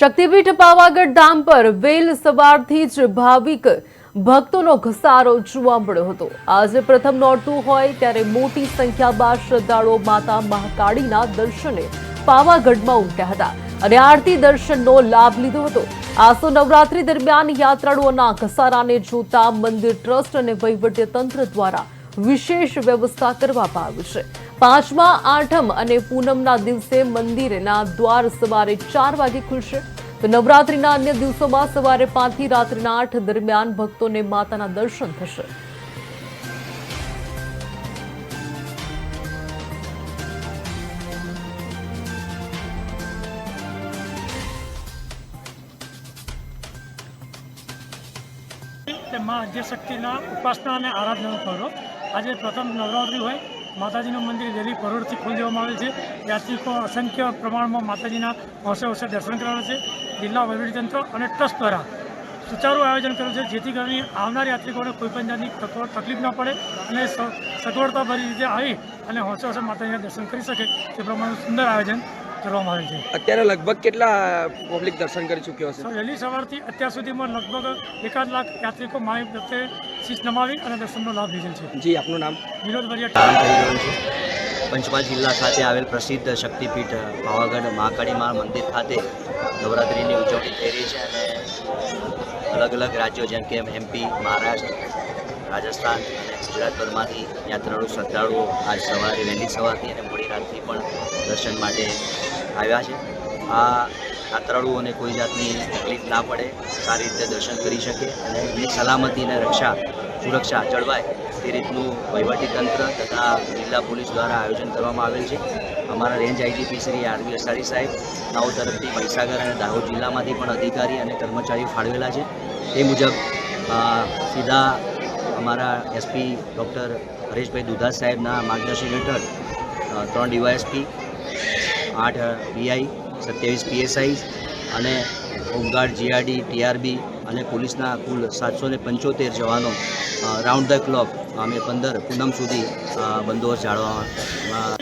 શક્તિપીઠ પાવાગઢ ધામ પર વેલ સવારથી જ ભાવિક ભક્તોનો ઘસારો જોવા મળ્યો હતો. આજે પ્રથમ નોરતું હોય ત્યારે મોટી સંખ્યામાં શ્રદ્ધાળુઓ માતા મહાકાળીના દર્શને પાવાગઢમાં ઉમટ્યા હતા અને આરતી દર્શનનો લાભ લીધો હતો. આસો નવરાત્રી દરમિયાન યાત્રાળુઓના ઘસારાને જોતા મંદિર ટ્રસ્ટ અને વહીવટી તંત્ર દ્વારા વિશેષ વ્યવસ્થા કરવામાં આવી છે. પાંચમા આઠમ અને પૂનમના દિવસે મંદિરના દ્વાર સવારે ચાર વાગે ખુલશે. તો નવરાત્રિના અન્ય દિવસોમાં સવારે પાંચથી રાત્રિના આઠ દરમિયાન ભક્તોને માતાના દર્શન થશે. માં આદ્યશક્તિના ઉપાસના અને આરાધના કરો. આજે પ્રથમ નવરાત્રિ હોય. માતાજીનું મંદિર ડેલી પરોળથી ખોલી દેવામાં આવેલ છે. યાત્રિકો અસંખ્ય પ્રમાણમાં માતાજીના હોંશે હોંશે દર્શન કરાવે છે. જિલ્લા વહીવટીતંત્ર અને ટ્રસ્ટ દ્વારા સુચારું આયોજન કર્યું છે જેથી કરીને આવનાર યાત્રિકોને કોઈપણ જાતની તક- તકલીફ ન પડે અને સગવડતાભરી રીતે આવી અને હોંશે હોંશે માતાજીના દર્શન કરી શકે તે પ્રમાણેનું સુંદર આયોજન કરવામાં આવેલ છે. અત્યારે લગભગ કેટલા પબ્લિક દર્શન કરી ચૂક્યો હશે? તો વહેલી સવારથી અત્યાર સુધીમાં લગભગ એકાદ લાખ યાત્રિકો માય પ્રત્યે શીશ નમાવી અને દર્શનનો લાભ લીધેલ છે. જી આપનું નામ? વિનોદ છે. પંચમહાલ જિલ્લા ખાતે આવેલ પ્રસિદ્ધ શક્તિપીઠ પાવાગઢ મહાકાળી મા મંદિર ખાતે નવરાત્રિની ઉજવણી થઈ રહી છે અને અલગ અલગ રાજ્યો જેમ કે એમપી મહારાષ્ટ્ર રાજસ્થાન અને ગુજરાતભરમાંથી યાત્રાળુ શ્રદ્ધાળુઓ આજ સવારે વહેલી સવારથી અને મોડી રાતથી પણ દર્શન માટે આવ્યા છે. આ યાત્રાળુઓને કોઈ જાતની તકલીફ ના પડે, સારી રીતે દર્શન કરી શકે અને એમની સલામતી અને રક્ષા, સુરક્ષા જળવાય તે રીતનું વહીવટી તંત્ર તથા જિલ્લા પોલીસ દ્વારા આયોજન કરવામાં આવેલ છે. અમારા range IGP Shri RV Asari સાહેબ નાઓ તરફથી મહીસાગર અને દાહોદ જિલ્લામાંથી પણ અધિકારી અને કર્મચારીઓ ફાળવેલા છે. તે મુજબ સીધા અમારા એસપી ડૉક્ટર હરેશભાઈ દુધાસ સાહેબના માર્ગદર્શન હેઠળ ત્રણ ડીવાયએસપી, આઠ પીઆઈ સત્યાવીસ પીએસઆઈ અને હોમગાર્ડ જીઆરડી ટીઆરબી અને પોલીસના કુલ સાતસો ને પંચોતેર જવાનો રાઉન્ડ ધ ક્લોક, અમે પંદર પૂનમ સુધી બંદોબસ્ત જાળવવામાં